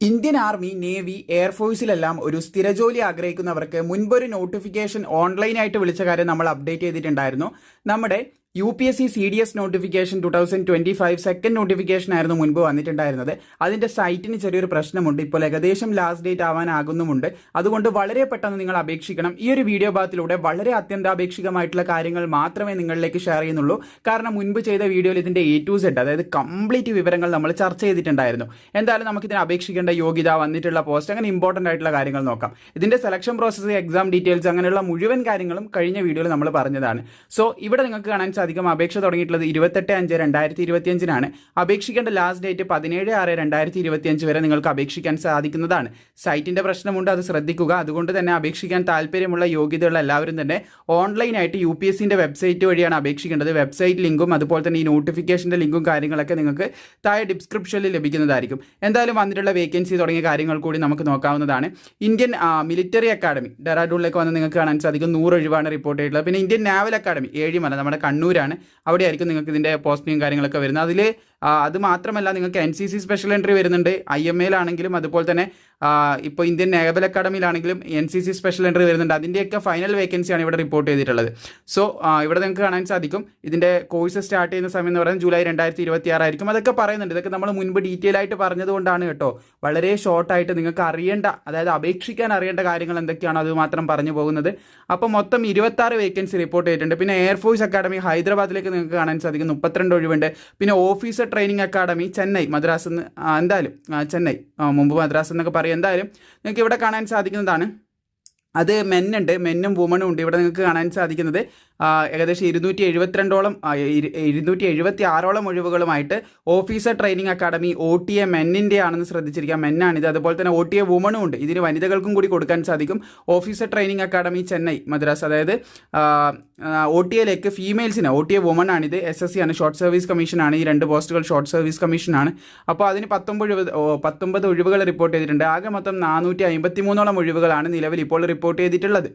Indian army navy എയർഫോഴ്സിലെല്ലാം ഒരു സ്ഥിരജോലി ആഗ്രഹിക്കുന്നവർക്ക് മുൻപൊരു notification ഓൺലൈനായിട്ട് വിളിച്ച കാര്യം നമ്മൾ അപ്ഡേറ്റ് ചെയ്തിട്ടുണ്ടായിരുന്നു. നമ്മുടെ U P S C C D S notification two thousand twenty five second notification ആയിരുന്നു മുൻപ് വന്നിട്ടുണ്ടായിരുന്നത്. അതിന്റെ സൈറ്റിന് ചെറിയൊരു പ്രശ്നമുണ്ട്. ഇപ്പോൾ ഏകദേശം ലാസ്റ്റ് ഡേറ്റ് ആവാനാകുന്നുമുണ്ട്. അതുകൊണ്ട് വളരെ പെട്ടെന്ന് നിങ്ങൾ അപേക്ഷിക്കണം. ഈ ഒരു വീഡിയോ ഭാഗത്തിലൂടെ വളരെ അത്യന്താപേക്ഷികമായിട്ടുള്ള കാര്യങ്ങൾ മാത്രമേ നിങ്ങളിലേക്ക് ഷെയർ ചെയ്യുന്നുള്ളൂ. കാരണം മുൻപ് ചെയ്ത വീഡിയോയിൽ ഇതിന്റെ എ ടു സെഡ് അതായത് കംപ്ലീറ്റ് വിവരങ്ങൾ നമ്മൾ ചർച്ച ചെയ്തിട്ടുണ്ടായിരുന്നു. എന്തായാലും നമുക്ക് ഇതിന് അപേക്ഷിക്കേണ്ട യോഗ്യത വന്നിട്ടുള്ള പോസ്റ്റ് അങ്ങനെ ഇമ്പോർട്ടന്റ് ആയിട്ടുള്ള കാര്യങ്ങൾ നോക്കാം. ഇതിന്റെ സെലക്ഷൻ പ്രോസസ്സ് എക്സാം ഡീറ്റെയിൽസ് അങ്ങനെയുള്ള മുഴുവൻ കാര്യങ്ങളും കഴിഞ്ഞ വീഡിയോയിൽ നമ്മൾ പറഞ്ഞതാണ്. സോ ഇവിടെ നിങ്ങൾക്ക് കാണാൻ സാധിക്കും അപേക്ഷ തുടങ്ങിയിട്ടുള്ളത് ഇരുപത്തെട്ട് അഞ്ച് രണ്ടായിരത്തി ഇരുപത്തിയഞ്ചിനാണ് അപേക്ഷിക്കേണ്ട ലാസ്റ്റ് ഡേറ്റ് പതിനേഴ് ആറ് രണ്ടായിരത്തി ഇരുപത്തിയഞ്ച് വരെ നിങ്ങൾക്ക് അപേക്ഷിക്കാൻ സാധിക്കുന്നതാണ്. സൈറ്റിന്റെ പ്രശ്നമുണ്ട് അത് ശ്രദ്ധിക്കുക. അതുകൊണ്ട് തന്നെ അപേക്ഷിക്കാൻ താല്പര്യമുള്ള യോഗ്യതയുള്ള എല്ലാവരും തന്നെ ഓൺലൈനായിട്ട് യു പി വെബ്സൈറ്റ് വഴിയാണ് അപേക്ഷിക്കേണ്ടത്. വെബ്സൈറ്റ് ലിങ്കും അതുപോലെ തന്നെ ഈ നോട്ടിഫിക്കേഷന്റെ ലിങ്കും കാര്യങ്ങളൊക്കെ നിങ്ങൾക്ക് താഴെ ഡിസ്ക്രിപ്ഷനിൽ ലഭിക്കുന്നതായിരിക്കും. എന്തായാലും വന്നിട്ടുള്ള വേക്കൻസി തുടങ്ങിയ കാര്യങ്ങൾ കൂടി നമുക്ക് നോക്കാവുന്നതാണ്. ഇന്ത്യൻ മിലിറ്ററി അക്കാഡമി ഡെറാഡൂണിലേക്ക് വന്ന് നിങ്ങൾക്ക് കാണാൻ സാധിക്കും. നൂറ് ഒഴിവാണ് റിപ്പോർട്ട് ചെയ്തിട്ടുള്ളത്. പിന്നെ ഇന്ത്യൻ നാവൽ അക്കാഡമി ഏഴിമല നമ്മുടെ കണ്ണൂരാണ്. അവിടെയായിരിക്കും നിങ്ങൾക്ക് ഇതിന്റെ പോസ്റ്റിങ്ങും കാര്യങ്ങളൊക്കെ വരുന്നത്. അതിൽ അത് മാത്രമല്ല നിങ്ങൾക്ക് N C C special entry വരുന്നുണ്ട്. ഐ എം എയിലാണെങ്കിലും അതുപോലെ തന്നെ ഇപ്പോൾ Indian naval അക്കാഡമിയിലാണെങ്കിലും N C C special entry വരുന്നുണ്ട്. അതിന്റെയൊക്കെ ഫൈനൽ വേക്കൻസിയാണ് ഇവിടെ റിപ്പോർട്ട് ചെയ്തിട്ടുള്ളത്. സോ ഇവിടെ നിങ്ങൾക്ക് കാണാൻ സാധിക്കും. ഇതിന്റെ കോഴ്സ് സ്റ്റാർട്ട് ചെയ്യുന്ന സമയം എന്ന് പറയുന്നത് ജൂലൈ രണ്ടായിരത്തി ഇരുപത്തി ആറായിരിക്കും അതൊക്കെ പറയുന്നുണ്ട്. ഇതൊക്കെ നമ്മൾ മുൻപ് ഡീറ്റെയിൽ ആയിട്ട് പറഞ്ഞതുകൊണ്ടാണ് കേട്ടോ. വളരെ ഷോർട്ടായിട്ട് നിങ്ങൾക്ക് അറിയേണ്ട അതായത് അപേക്ഷിക്കാൻ അറിയേണ്ട കാര്യങ്ങൾ എന്തൊക്കെയാണോ അത് മാത്രം പറഞ്ഞു പോകുന്നത്. അപ്പോൾ മൊത്തം ഇരുപത്തി ആറ് വേക്കൻസി റിപ്പോർട്ട് ചെയ്തിട്ടുണ്ട്. പിന്നെ എയർഫോഴ്സ് അക്കാഡമി ഹൈദരാബാദിലേക്ക് നിങ്ങൾക്ക് കാണാൻ സാധിക്കും. മുപ്പത്തിരണ്ട് ഒഴിവുണ്ട്. പിന്നെ officer training academy Chennai Madras എന്ന് എന്തായാലും ചെന്നൈ മുമ്പ് മദ്രാസ് എന്നൊക്കെ പറയും. എന്തായാലും നിങ്ങൾക്ക് ഇവിടെ കാണാൻ സാധിക്കുന്നതാണ്. അത് മെന്നുണ്ട് മെന്നും വുമണും ഉണ്ട്. ഇവിടെ നിങ്ങൾക്ക് കാണാൻ സാധിക്കുന്നത് ഏകദേശം ഇരുന്നൂറ്റി എഴുപത്തിരണ്ടോളം ഇരുന്നൂറ്റി എഴുപത്തി ആറോളം ഒഴിവുകളുമായിട്ട് officer training academy O T A മെന്നിന്റെ ആണെന്ന് ശ്രദ്ധിച്ചിരിക്കാം. മെന്നാണിത്. അതുപോലെ തന്നെ ഒ ടി എ വുമണും ഉണ്ട്. ഇതിന് വനിതകൾക്കും കൂടി കൊടുക്കാൻ സാധിക്കും. Officer training academy Chennai Madras. അതായത് ഒ ടി എയിലേക്ക് ഫീമെയിൽസിന് ഒ ടി എ വുമൺ ആണിത് എസ് എസ് സി ആണ് ഷോർട്ട് സർവീസ് കമ്മീഷനാണ് ഈ രണ്ട് പോസ്റ്റുകൾ ഷോർട്ട് സർവീസ് കമ്മീഷനാണ്. അപ്പോൾ അതിന് പത്തൊമ്പത് പത്തൊമ്പത് ഒഴിവുകൾ റിപ്പോർട്ട് ചെയ്തിട്ടുണ്ട്. ആകെ മൊത്തം നാനൂറ്റി അമ്പത്തി മൂന്നോളം ഒഴിവുകളാണ് നിലവിൽ ഇപ്പോൾ റിപ്പോർട്ട് ചെയ്തിട്ടുള്ളത്.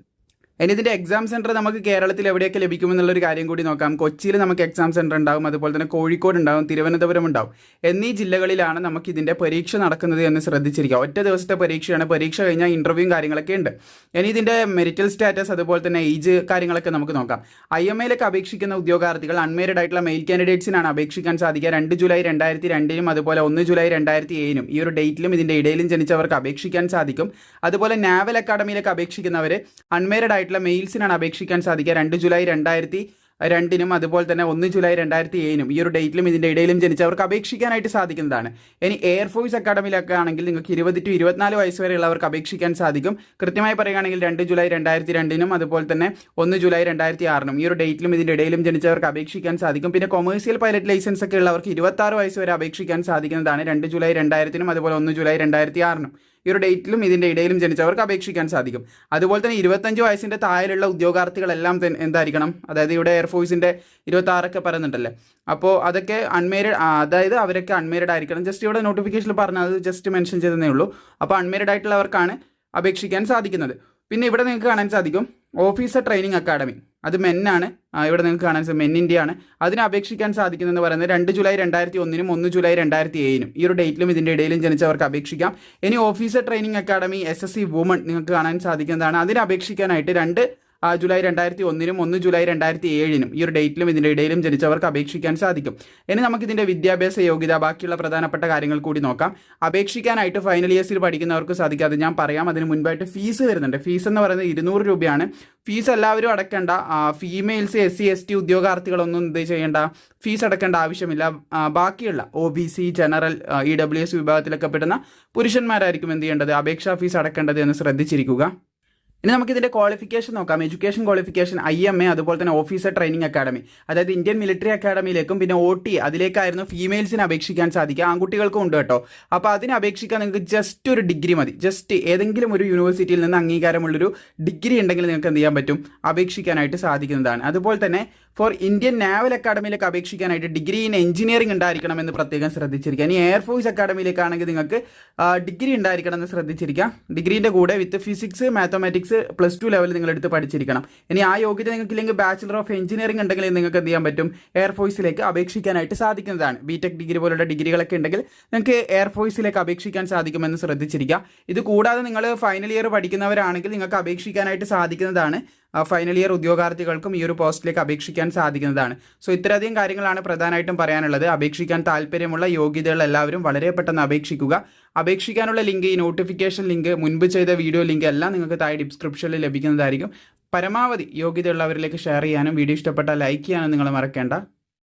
ഇനി ഇതിന്റെ എക്സാം സെന്റർ നമുക്ക് കേരളത്തിൽ എവിടെയൊക്കെ ലഭിക്കുമെന്നുള്ളൊരു കാര്യം കൂടി നോക്കാം. കൊച്ചിയിൽ നമുക്ക് എക്സാം സെന്റർ ഉണ്ടാകും അതുപോലെ തന്നെ കോഴിക്കോട് ഉണ്ടാകും തിരുവനന്തപുരം ഉണ്ടാകും എന്നീ ജില്ലകളിലാണ് നമുക്ക് ഇതിന്റെ പരീക്ഷ നടക്കുന്നത് എന്ന് ശ്രദ്ധിച്ചിരിക്കുക ഒറ്റ ദിവസത്തെ പരീക്ഷയാണ്. പരീക്ഷ കഴിഞ്ഞാൽ ഇന്റർവ്യൂവും കാര്യങ്ങളൊക്കെ ഉണ്ട്. ഇനി ഇതിന്റെ മെരിറ്റൽ സ്റ്റാറ്റസ് അതുപോലെ തന്നെ ഏജ് കാര്യങ്ങളൊക്കെ നമുക്ക് നോക്കാം. ഐ എം എയിലേക്ക് അപേക്ഷിക്കുന്ന ഉദ്യോഗാർത്ഥികൾ അൺമേരിഡ് ആയിട്ടുള്ള മെയിൽ കാൻഡിഡേറ്റ്സിനാണ് അപേക്ഷിക്കാൻ സാധിക്കുക. രണ്ട് ജൂലൈ രണ്ടായിരത്തി രണ്ടിനും അതുപോലെ ഒന്ന് ജൂലൈ രണ്ടായിരത്തി ഏഴിനും ഈ ഒരു ഡേറ്റിലും ഇതിന്റെ ഇടയിലും ജനിച്ചവർക്ക് അപേക്ഷിക്കാൻ സാധിക്കും. അതുപോലെ നാവൽ അക്കാഡമിയിലേക്ക് അപേക്ഷിക്കുന്നവർ അൺമേരിഡ് ആയിട്ടുള്ള മെയിൽസിനാണ് അപേക്ഷിക്കാൻ സാധിക്കുക. രണ്ട് ജൂലൈ രണ്ടായിരത്തി രണ്ടിനും അതുപോലെ തന്നെ ഒന്ന് ജൂലൈ രണ്ടായിരത്തി ഏഴിനും ഈ ഒരു ഡേറ്റിലും ഇതിന്റെ ഇടയിലും ജനിച്ചവർക്ക് അപേക്ഷിക്കാനായിട്ട് സാധിക്കുന്നതാണ്. ഇനി എയർഫോഴ്സ് അക്കാഡമിയിലൊക്കെ ആണെങ്കിൽ നിങ്ങൾക്ക് ഇരുപത് ടു ഇരുപത്തിനാല് വയസ്സ് വരെയുള്ളവർക്ക് അപേക്ഷിക്കാൻ സാധിക്കും. കൃത്യമായി പറയുകയാണെങ്കിൽ രണ്ട് ജൂലൈ രണ്ടായിരത്തി രണ്ടിനും അതുപോലെ തന്നെ ഒന്ന് ജൂലൈ രണ്ടായിരത്തി ആറിനും ഈ ഒരു ഡേറ്റിലും ഇതിന്റെ ഇടയിലും ജനിച്ചവർക്ക് അപേക്ഷിക്കാൻ സാധിക്കും. പിന്നെ കൊമേഴ്സ്യൽ പൈലറ്റ് ലൈസൻസ് ഒക്കെ ഉള്ളവർക്ക് ഇരുപത്താറ് വയസ്സ് വരെ അപേക്ഷിക്കാൻ സാധിക്കുന്നതാണ്. രണ്ട് ജൂലൈ രണ്ടായിരത്തിനും അതുപോലെ ഒന്ന് ജൂലൈ രണ്ടായിരത്തി ആറിനും. ഈ ഒരു ഡേറ്റിലും ഇതിന്റെ ഇടയിലും ജനിച്ചവർക്ക് അപേക്ഷിക്കാൻ സാധിക്കും. അതുപോലെ തന്നെ ഇരുപത്തഞ്ച് വയസ്സിന്റെ താഴെയുള്ള ഉദ്യോഗാർത്ഥികളെല്ലാം എന്തായിരിക്കണം? അതായത് ഇവിടെ എയർഫോഴ്സിന്റെ ഇരുപത്താറൊക്കെ പറയുന്നുണ്ടല്ലേ? അപ്പോൾ അതൊക്കെ അൺമേരിഡ് അതായത് അവരൊക്കെ അൺമേരിഡ് ആയിരിക്കണം. ജസ്റ്റ് ഇവിടെ നോട്ടിഫിക്കേഷനിൽ പറഞ്ഞത് ജസ്റ്റ് മെൻഷൻ ചെയ്തതേ ഉള്ളൂ. അപ്പോൾ അൺമേരിഡ് ആയിട്ടുള്ളവർക്കാണ് അപേക്ഷിക്കാൻ സാധിക്കുന്നത്. പിന്നെ ഇവിടെ നിങ്ങൾക്ക് കാണാൻ സാധിക്കും ഓഫീസർ ട്രെയിനിങ് അക്കാഡമി. അത് മെന്നാണ് ഇവിടെ നിങ്ങൾക്ക് കാണാൻ സാധിക്കും. മെന്നിന്റെയാണ് അതിനെ അപേക്ഷിക്കാൻ സാധിക്കുന്നതെന്ന് പറയുന്നത് രണ്ട് ജൂലൈ രണ്ടായിരത്തി ഒന്നിനും ഒന്ന് ജൂലൈ രണ്ടായിരത്തി ഏഴിനും ഈ ഒരു ഡേറ്റിലും ഇതിന്റെ ഇടയിലും ജനിച്ചവർക്ക് അപേക്ഷിക്കാം. ഇനി officer training academy S S C women നിങ്ങൾക്ക് കാണാൻ സാധിക്കുന്നതാണ്. അതിന് അപേക്ഷിക്കാനായിട്ട് രണ്ട് ജൂലൈ രണ്ടായിരത്തി ഒന്നിനും ഒന്ന് ജൂലൈ രണ്ടായിരത്തി ഏഴിനും ഈ ഒരു ഡേറ്റിലും ഇതിന്റെ ഇടയിലും ജനിച്ചവർക്ക് അപേക്ഷിക്കാൻ സാധിക്കും. ഇനി നമുക്ക് ഇതിന്റെ വിദ്യാഭ്യാസ യോഗ്യത ബാക്കിയുള്ള പ്രധാനപ്പെട്ട കാര്യങ്ങൾ കൂടി നോക്കാം. അപേക്ഷിക്കാനായിട്ട് ഫൈനൽ ഇയേഴ്സിൽ പഠിക്കുന്നവർക്ക് സാധിക്കാതെ ഞാൻ പറയാം അതിന് മുൻപായിട്ട് ഫീസ് വരുന്നുണ്ട്. ഫീസ് എന്ന് പറയുന്നത് ഇരുന്നൂറ് രൂപയാണ്. ഫീസ് എല്ലാവരും അടക്കേണ്ട. Females S C S T ഉദ്യോഗാർത്ഥികളൊന്നും ഇത് ചെയ്യേണ്ട ഫീസ് അടക്കേണ്ട ആവശ്യമില്ല. ബാക്കിയുള്ള O B C general E W S വിഭാഗത്തിലൊക്കെ പെടുന്ന പുരുഷന്മാരായിരിക്കും എന്ത് ചെയ്യേണ്ടത്? അപേക്ഷാ ഫീസ് അടക്കേണ്ടത് എന്ന് ശ്രദ്ധിച്ചിരിക്കുക. ഇനി നമുക്ക് ഇതിന്റെ ക്വാളിഫിക്കേഷൻ നോക്കാം. Education qualification I M A അതുപോലെ തന്നെ ഓഫീസർ ട്രെയിനിങ് അക്കാഡമി അതായത് ഇന്ത്യൻ മിലിറ്ററി അക്കാഡമിയിലേക്കും പിന്നെ ഒ ടി അതിലേക്കായിരുന്നു ഫീമെയിൽസിന് അപേക്ഷിക്കാൻ സാധിക്കുക. ആൺകുട്ടികൾക്കും ഉണ്ട് കേട്ടോ. അപ്പോൾ അതിന് അപേക്ഷിക്കാൻ നിങ്ങൾക്ക് ജസ്റ്റ് ഒരു ഡിഗ്രി മതി. ജസ്റ്റ് ഏതെങ്കിലും ഒരു യൂണിവേഴ്സിറ്റിയിൽ നിന്ന് അംഗീകാരമുള്ളൊരു ഡിഗ്രി ഉണ്ടെങ്കിൽ നിങ്ങൾക്ക് എന്ത് ചെയ്യാൻ പറ്റും? അപേക്ഷിക്കാനായിട്ട് സാധിക്കുന്നതാണ്. അതുപോലെ തന്നെ ഫോർ ഇന്ത്യൻ നാവൽ അക്കാഡമിയിലേക്ക് അപേക്ഷിക്കാനായിട്ട് ഡിഗ്രി ഇൻ എഞ്ചിനീയറിംഗ് ഉണ്ടായിരിക്കണം എന്ന് പ്രത്യേകം ശ്രദ്ധിച്ചിരിക്കുക. ഇനി എയർഫോഴ്സ് അക്കാഡമിയിലേക്കാണെങ്കിൽ നിങ്ങൾക്ക് ഡിഗ്രി ഉണ്ടായിരിക്കണം എന്ന് ശ്രദ്ധിച്ചിരിക്കുക. ഡിഗ്രീന്റെ കൂടെ with physics mathematics base plus two level നിങ്ങൾ എടുത്ത് പഠിച്ചിരിക്കണം. ഇനി ആ യോഗ്യത നിങ്ങൾക്ക് ഇല്ലെങ്കിൽ ബാച്ചിലർ ഓഫ് എഞ്ചിനീയറിംഗ് ഉണ്ടെങ്കിൽ നിങ്ങൾക്ക് എന്ത് ചെയ്യാൻ പറ്റും? എയർഫോഴ്സിലേക്ക് അപേക്ഷിക്കാനായിട്ട് സാധിക്കുന്നതാണ്. ബി ടെക് ഡിഗ്രി പോലുള്ള ഡിഗ്രികളൊക്കെ ഉണ്ടെങ്കിൽ നിങ്ങൾക്ക് എയർഫോഴ്സിലേക്ക് അപേക്ഷിക്കാൻ സാധിക്കുമെന്ന് ശ്രദ്ധിച്ചിരിക്കുക. ഇത് കൂടാതെ നിങ്ങൾ ഫൈനൽ ഇയർ പഠിക്കുന്നവരാണെങ്കിൽ നിങ്ങൾക്ക് അപേക്ഷിക്കാനായിട്ട് സാധിക്കുന്നതാണ്. ഫൈനൽ ഇയർ ഉദ്യോഗാർത്ഥികൾക്കും ഈ ഒരു പോസ്റ്റിലേക്ക് അപേക്ഷിക്കാൻ സാധിക്കുന്നതാണ്. സോ ഇത്രയധികം കാര്യങ്ങളാണ് പ്രധാനമായിട്ടും പറയാനുള്ളത്. അപേക്ഷിക്കാൻ താല്പര്യമുള്ള യോഗ്യതകൾ എല്ലാവരും വളരെ പെട്ടെന്ന് അപേക്ഷിക്കുക. അപേക്ഷിക്കാനുള്ള ലിങ്ക് ഈ നോട്ടിഫിക്കേഷൻ ലിങ്ക് മുൻപ് ചെയ്ത വീഡിയോ ലിങ്ക് എല്ലാം നിങ്ങൾക്ക് താഴെ ഡിസ്ക്രിപ്ഷനിൽ ലഭിക്കുന്നതായിരിക്കും. പരമാവധി യോഗ്യതയുള്ളവരിലേക്ക് ഷെയർ ചെയ്യാനും വീഡിയോ ഇഷ്ടപ്പെട്ടാൽ ലൈക്ക് ചെയ്യാനും നിങ്ങൾ മറക്കേണ്ട.